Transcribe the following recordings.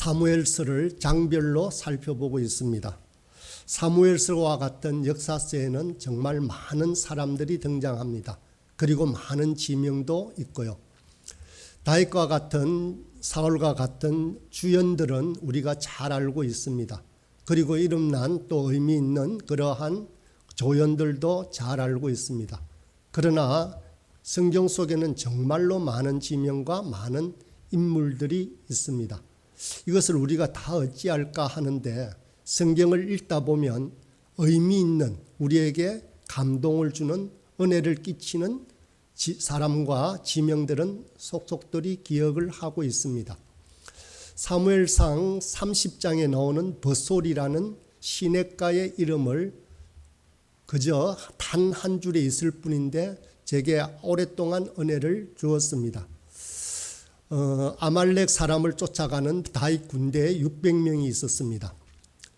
사무엘서를 장별로 살펴보고 있습니다. 사무엘서와 같은 역사서에는 정말 많은 사람들이 등장합니다. 그리고 많은 지명도 있고요. 다윗과 같은 사울과 같은 주연들은 우리가 잘 알고 있습니다. 그리고 이름난 또 의미 있는 그러한 조연들도 잘 알고 있습니다. 그러나 성경 속에는 정말로 많은 지명과 많은 인물들이 있습니다. 이것을 우리가 다 어찌할까 하는데 성경을 읽다 보면 의미 있는 우리에게 감동을 주는 은혜를 끼치는 지- 사람과 지명들은 속속들이 기억을 하고 있습니다. 사무엘상 30장에 나오는 버솔이라는 시냇가의 이름을 그저 단 한 줄에 있을 뿐인데 제게 오랫동안 은혜를 주었습니다. 어, 아말렉 사람을 쫓아가는 다윗 군대에 600명이 있었습니다.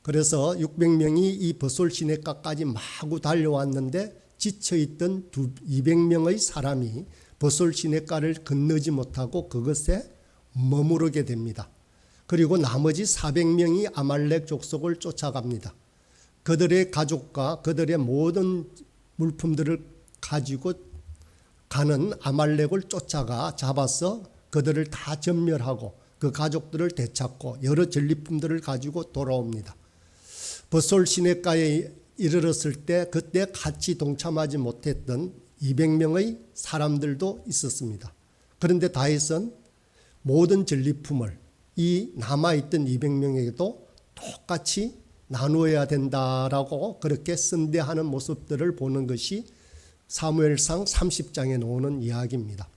그래서 600명이 이 버솔 시내가까지 마구 달려왔는데 지쳐 있던 200명의 사람이 버솔 시내가를 건너지 못하고 그것에 머무르게 됩니다. 그리고 나머지 400명이 아말렉 족속을 쫓아갑니다. 그들의 가족과 그들의 모든 물품들을 가지고 가는 아말렉을 쫓아가 잡아서 그들을 다 전멸하고 그 가족들을 되찾고 여러 전리품들을 가지고 돌아옵니다. 버솔 시내가에 이르렀을 때 그때 같이 동참하지 못했던 200명의 사람들도 있었습니다. 그런데 다윗은 모든 전리품을 이 남아있던 200명에게도 똑같이 나누어야 된다라고 그렇게 선대하는 모습들을 보는 것이 사무엘상 30장에 나오는 이야기입니다.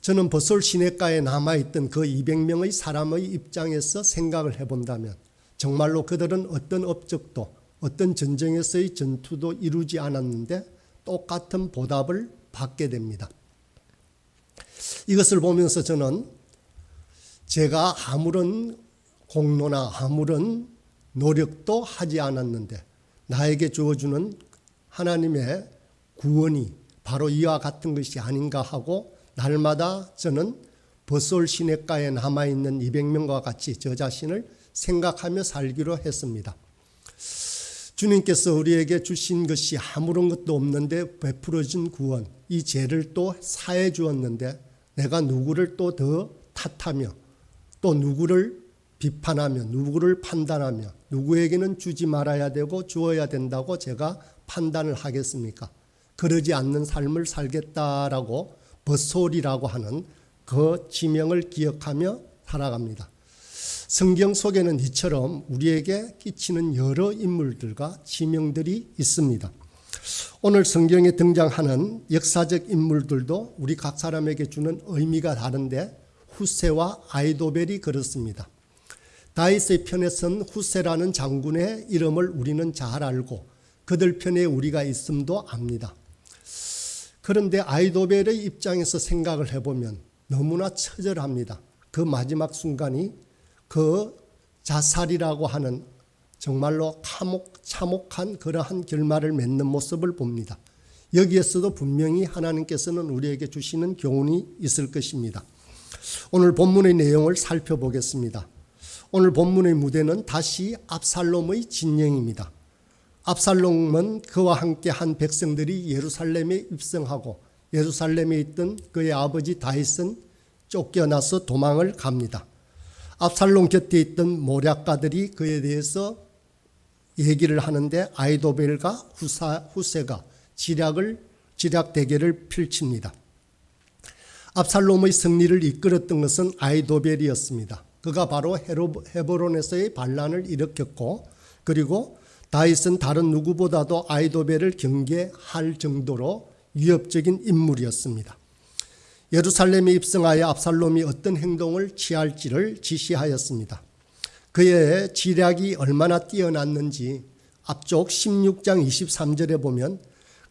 저는 버솔 시내가에 남아있던 그 200명의 사람의 입장에서 생각을 해본다면 정말로 그들은 어떤 업적도 어떤 전쟁에서의 전투도 이루지 않았는데 똑같은 보답을 받게 됩니다. 이것을 보면서 저는 제가 아무런 공로나 아무런 노력도 하지 않았는데 나에게 주어주는 하나님의 구원이 바로 이와 같은 것이 아닌가 하고 날마다 저는 버솔 시내가에 남아있는 200명과 같이 저 자신을 생각하며 살기로 했습니다. 주님께서 우리에게 주신 것이 아무런 것도 없는데 베풀어진 구원, 이 죄를 또 사해 주었는데 내가 누구를 또 더 탓하며 또 누구를 비판하며 누구를 판단하며 누구에게는 주지 말아야 되고 주어야 된다고 제가 판단을 하겠습니까? 그러지 않는 삶을 살겠다라고 버솔이라고 하는 그 지명을 기억하며 살아갑니다. 성경 속에는 이처럼 우리에게 끼치는 여러 인물들과 지명들이 있습니다. 오늘 성경에 등장하는 역사적 인물들도 우리 각 사람에게 주는 의미가 다른데 후세와 아이도벨이 그렇습니다. 다윗의 편에 선 후세라는 장군의 이름을 우리는 잘 알고 그들 편에 우리가 있음도 압니다. 그런데 아이도벨의 입장에서 생각을 해보면 너무나 처절합니다. 그 마지막 순간이 그 자살이라고 하는 정말로 참혹, 참혹한 그러한 결말을 맺는 모습을 봅니다. 여기에서도 분명히 하나님께서는 우리에게 주시는 교훈이 있을 것입니다. 오늘 본문의 내용을 살펴보겠습니다. 오늘 본문의 무대는 다시 압살롬의 진영입니다. 압살롬은 그와 함께 한 백성들이 예루살렘에 입성하고 예루살렘에 있던 그의 아버지 다윗은 쫓겨나서 도망을 갑니다. 압살롬 곁에 있던 모략가들이 그에 대해서 얘기를 하는데 아이도벨과 후사, 후세가 지략을 지략 대결을 펼칩니다. 압살롬의 승리를 이끌었던 것은 아이도벨이었습니다. 그가 바로 헤로, 헤브론에서의 반란을 일으켰고 그리고 다윗은 다른 누구보다도 아이도벨을 경계할 정도로 위협적인 인물이었습니다. 예루살렘에 입성하여 압살롬이 어떤 행동을 취할지를 지시하였습니다. 그의 지략이 얼마나 뛰어났는지 앞쪽 16장 23절에 보면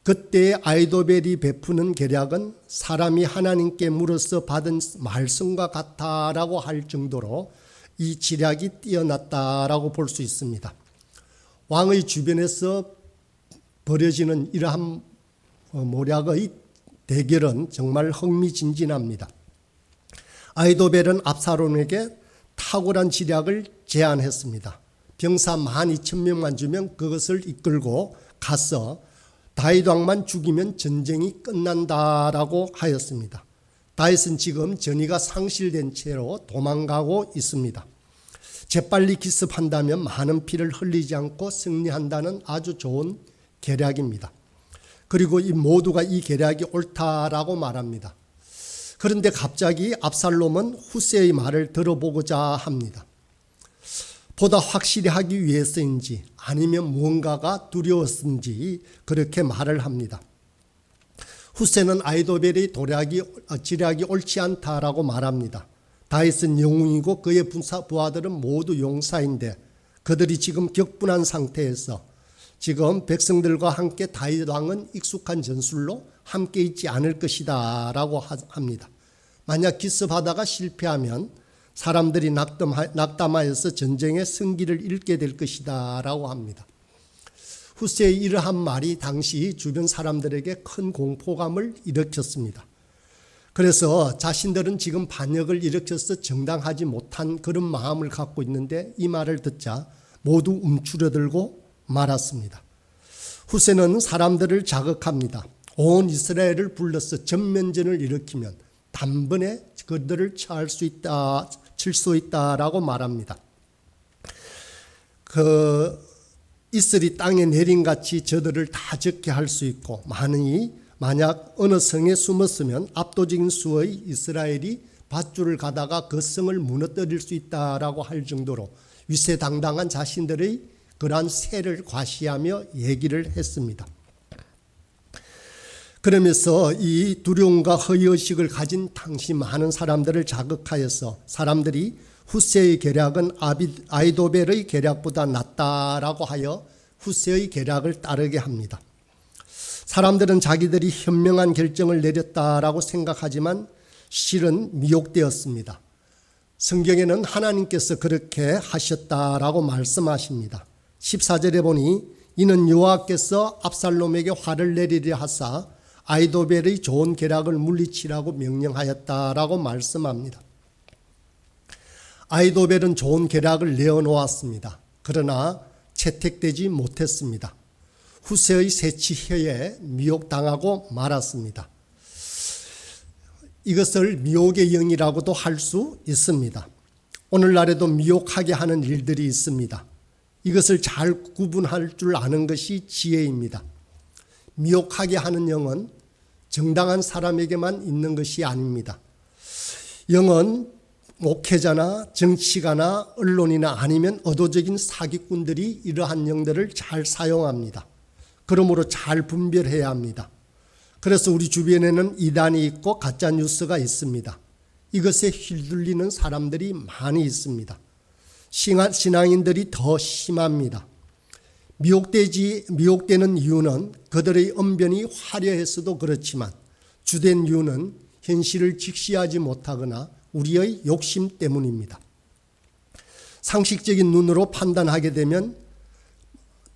그때 아이도벨이 베푸는 계략은 사람이 하나님께 물어서 받은 말씀과 같다라고 할 정도로 이 지략이 뛰어났다라고 볼 수 있습니다. 왕의 주변에서 벌여지는 이러한 어, 모략의 대결은 정말 흥미진진합니다. 아이도벨은 압사론에게 탁월한 지략을 제안했습니다. 병사 12,000명만 주면 그것을 이끌고 가서 다윗 왕만 죽이면 전쟁이 끝난다라고 하였습니다. 다윗은 지금 전의가 상실된 채로 도망가고 있습니다. 재빨리 기습한다면 많은 피를 흘리지 않고 승리한다는 아주 좋은 계략입니다. 그리고 이 모두가 이 계략이 옳다라고 말합니다. 그런데 갑자기 압살롬은 후세의 말을 들어보고자 합니다. 보다 확실히 하기 위해서인지 아니면 무언가가 두려웠는지 그렇게 말을 합니다. 후세는 아이도벨의 도략이 어, 지략이 옳지 않다라고 말합니다. 다윗은 영웅이고 그의 부사, 부하들은 모두 용사인데 그들이 지금 격분한 상태에서 지금 백성들과 함께 다윗 왕은 익숙한 전술로 함께 있지 않을 것이다라고 합니다. 만약 기습하다가 실패하면 사람들이 낙담하, 낙담하여서 전쟁의 승기를 잃게 될 것이다라고 합니다. 후세의 이러한 말이 당시 주변 사람들에게 큰 공포감을 일으켰습니다. 그래서 자신들은 지금 반역을 일으켜서 정당하지 못한 그런 마음을 갖고 있는데 이 말을 듣자 모두 움츠러들고 말았습니다. 후세는 사람들을 자극합니다. 온 이스라엘을 불러서 전면전을 일으키면 단번에 그들을 처할 수 있다, 칠 수 있다라고 말합니다. 그 이슬이 땅에 내린 같이 저들을 다 적게 할 수 있고 많으니 만약 어느 성에 숨었으면 압도적인 수의 이스라엘이 밧줄을 가다가 그 성을 무너뜨릴 수 있다라고 할 정도로 위세당당한 자신들의 그러한 세를 과시하며 얘기를 했습니다. 그러면서 이 두려움과 허위의식을 가진 당시 많은 사람들을 자극하여서 사람들이 후세의 계략은 아이도벨의 계략보다 낫다라고 하여 후세의 계략을 따르게 합니다. 사람들은 자기들이 현명한 결정을 내렸다라고 생각하지만 실은 미혹되었습니다. 성경에는 하나님께서 그렇게 하셨다라고 말씀하십니다. 14절에 보니 이는 여호와께서 압살롬에게 화를 내리려 하사 아이도벨의 좋은 계략을 물리치라고 명령하였다라고 말씀합니다. 아이도벨은 좋은 계략을 내어놓았습니다. 그러나 채택되지 못했습니다. 후세의 세치혀에 미혹당하고 말았습니다. 이것을 미혹의 영이라고도 할 수 있습니다. 오늘날에도 미혹하게 하는 일들이 있습니다. 이것을 잘 구분할 줄 아는 것이 지혜입니다. 미혹하게 하는 영은 정당한 사람에게만 있는 것이 아닙니다. 영은 목회자나 정치가나 언론이나 아니면 의도적인 사기꾼들이 이러한 영들을 잘 사용합니다. 그러므로 잘 분별해야 합니다. 그래서 우리 주변에는 이단이 있고 가짜 뉴스가 있습니다. 이것에 휘둘리는 사람들이 많이 있습니다. 신앙인들이 더 심합니다. 미혹되지 미혹되는 이유는 그들의 언변이 화려했어도 그렇지만 주된 이유는 현실을 직시하지 못하거나 우리의 욕심 때문입니다. 상식적인 눈으로 판단하게 되면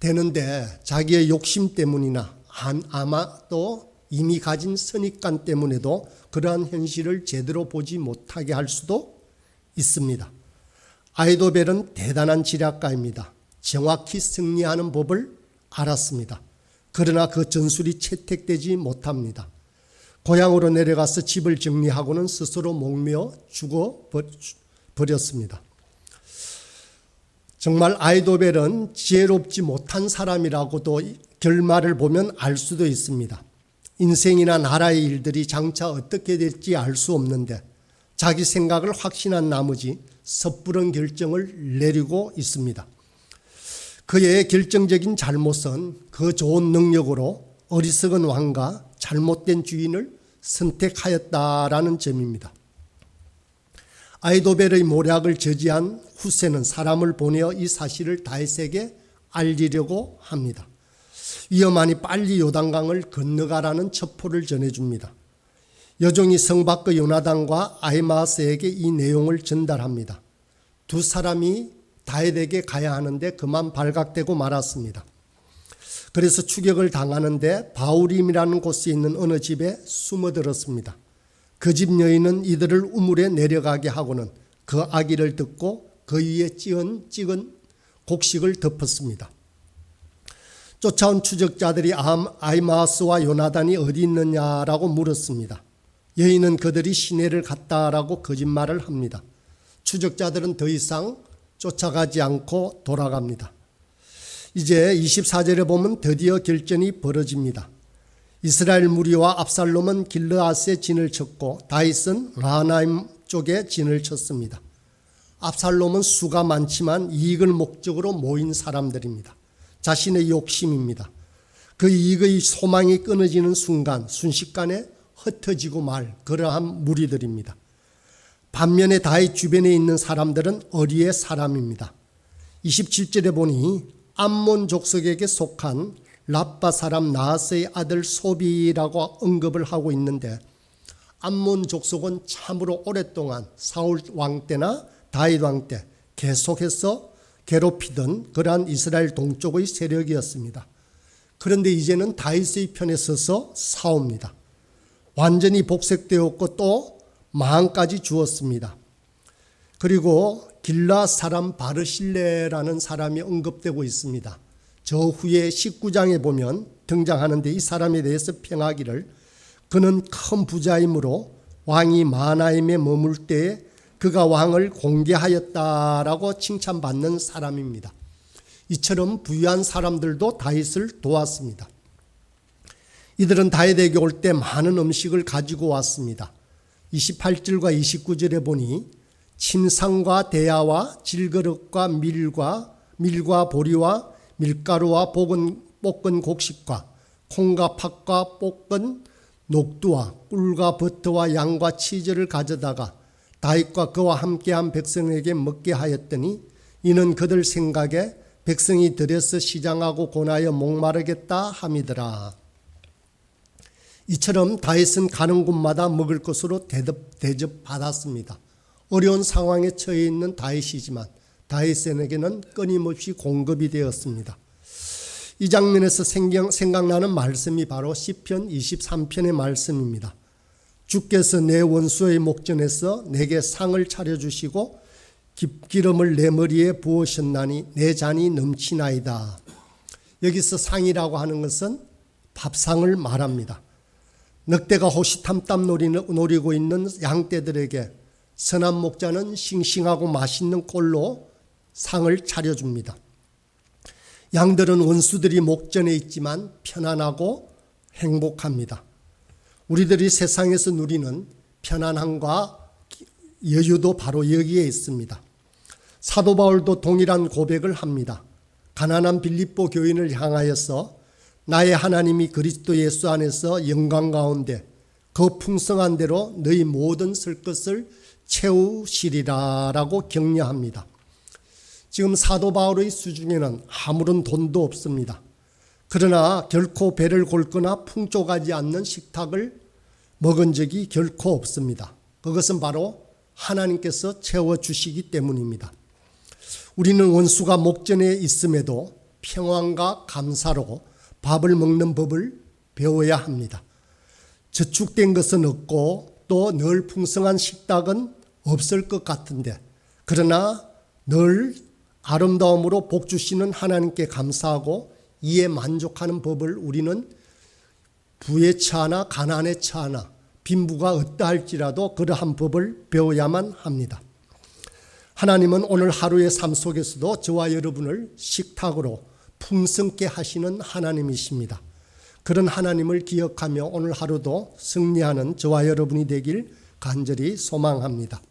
되는데 자기의 욕심 때문이나 아마 또 이미 가진 선입관 때문에도 그러한 현실을 제대로 보지 못하게 할 수도 있습니다. 아이도벨은 대단한 지략가입니다. 정확히 승리하는 법을 알았습니다. 그러나 그 전술이 채택되지 못합니다. 고향으로 내려가서 집을 정리하고는 스스로 목며 죽어 버렸습니다. 정말 아이도벨은 지혜롭지 못한 사람이라고도 결말을 보면 알 수도 있습니다. 인생이나 나라의 일들이 장차 어떻게 될지 알 수 없는데 자기 생각을 확신한 나머지 섣부른 결정을 내리고 있습니다. 그의 결정적인 잘못은 그 좋은 능력으로 어리석은 왕과 잘못된 주인을 선택하였다라는 점입니다. 아이도벨의 모략을 저지한 후세는 사람을 보내어 이 사실을 다윗에게 알리려고 합니다. 위험하니 빨리 요단강을 건너가라는 첩포를 전해줍니다. 여종이 성박의 요나단과 아이마스에게 이 내용을 전달합니다. 두 사람이 다윗에게 가야 하는데 그만 발각되고 말았습니다. 그래서 추격을 당하는데 바울임이라는 곳에 있는 어느 집에 숨어들었습니다. 그 집 여인은 이들을 우물에 내려가게 하고는 그 아기를 듣고 그 위에 찌은 찍은 곡식을 덮었습니다. 쫓아온 추적자들이 암- 아이마스와 요나단이 어디 있느냐라고 물었습니다. 여인은 그들이 시내를 갔다라고 거짓말을 합니다. 추적자들은 더 이상 쫓아가지 않고 돌아갑니다. 이제 24절에 보면 드디어 결전이 벌어집니다. 이스라엘 무리와 압살롬은 길르아스에 진을 쳤고 다윗은 마하나임 쪽에 진을 쳤습니다. 압살롬은 수가 많지만 이익을 목적으로 모인 사람들입니다. 자신의 욕심입니다. 그 이익의 소망이 끊어지는 순간 순식간에 흩어지고 말 그러한 무리들입니다. 반면에 다윗 주변에 있는 사람들은 어리의 사람입니다. 27절에 보니 암몬 족속에게 속한 라빠 사람 나하스의 아들 소비라고 언급을 하고 있는데 암몬 족속은 참으로 오랫동안 사울 왕 때나 다윗 왕 때 계속해서 괴롭히던 그러한 이스라엘 동쪽의 세력이었습니다. 그런데 이제는 다윗의 편에 서서 싸웁니다. 완전히 복색되었고 또 마음까지 주었습니다. 그리고 길라 사람 바르실레라는 사람이 언급되고 있습니다. 저 후에 19장에 보면 등장하는데 이 사람에 대해서 평하기를 그는 큰 부자이므로 왕이 마나임에 머물 때에 그가 왕을 공개하였다라고 칭찬받는 사람입니다. 이처럼 부유한 사람들도 다윗을 도왔습니다. 이들은 다윗에게 올 때 많은 음식을 가지고 왔습니다. 28절과 29절에 보니 침상과 대야와 질그릇과 밀과 밀과 보리와 밀가루와 볶은, 볶은 곡식과 콩과 팥과 볶은 녹두와 꿀과 버터와 양과 치즈를 가져다가 다윗과 그와 함께한 백성에게 먹게 하였더니 이는 그들 생각에 백성이 들여서 시장하고 고나여 목마르겠다 함이더라. 이처럼 다윗은 가는 곳마다 먹을 것으로 대접, 대접 받았습니다. 어려운 상황에 처해 있는 다윗이지만 다윗에게는 끊임없이 공급이 되었습니다. 이 장면에서 생각나는 말씀이 바로 시편 23편의 말씀입니다. 주께서 내 원수의 목전에서 내게 상을 차려 주시고 기름을 내 머리에 부으셨나니 내 잔이 넘치나이다. 여기서 상이라고 하는 것은 밥상을 말합니다. 늑대가 호시탐탐 노리고 있는 양떼들에게 선한 목자는 싱싱하고 맛있는 꼴로 상을 차려줍니다. 양들은 원수들이 목전에 있지만 편안하고 행복합니다. 우리들이 세상에서 누리는 편안함과 여유도 바로 여기에 있습니다. 사도 바울도 동일한 고백을 합니다. 가난한 빌립보 교인을 향하여서 나의 하나님이 그리스도 예수 안에서 영광 가운데 그 풍성한 대로 너희 모든 쓸 것을 채우시리라라고 격려합니다. 지금 사도 바울의 수중에는 아무런 돈도 없습니다. 그러나 결코 배를 골거나 풍족하지 않는 식탁을 먹은 적이 결코 없습니다. 그것은 바로 하나님께서 채워주시기 때문입니다. 우리는 원수가 목전에 있음에도 평안과 감사로 밥을 먹는 법을 배워야 합니다. 저축된 것은 없고 또 늘 풍성한 식탁은 없을 것 같은데 그러나 늘 아름다움으로 복 주시는 하나님께 감사하고 이에 만족하는 법을 우리는 부에 처하나 가난에 처하나 빈부가 어떠할지라도 그러한 법을 배워야만 합니다. 하나님은 오늘 하루의 삶 속에서도 저와 여러분을 식탁으로 풍성케 하시는 하나님이십니다. 그런 하나님을 기억하며 오늘 하루도 승리하는 저와 여러분이 되길 간절히 소망합니다.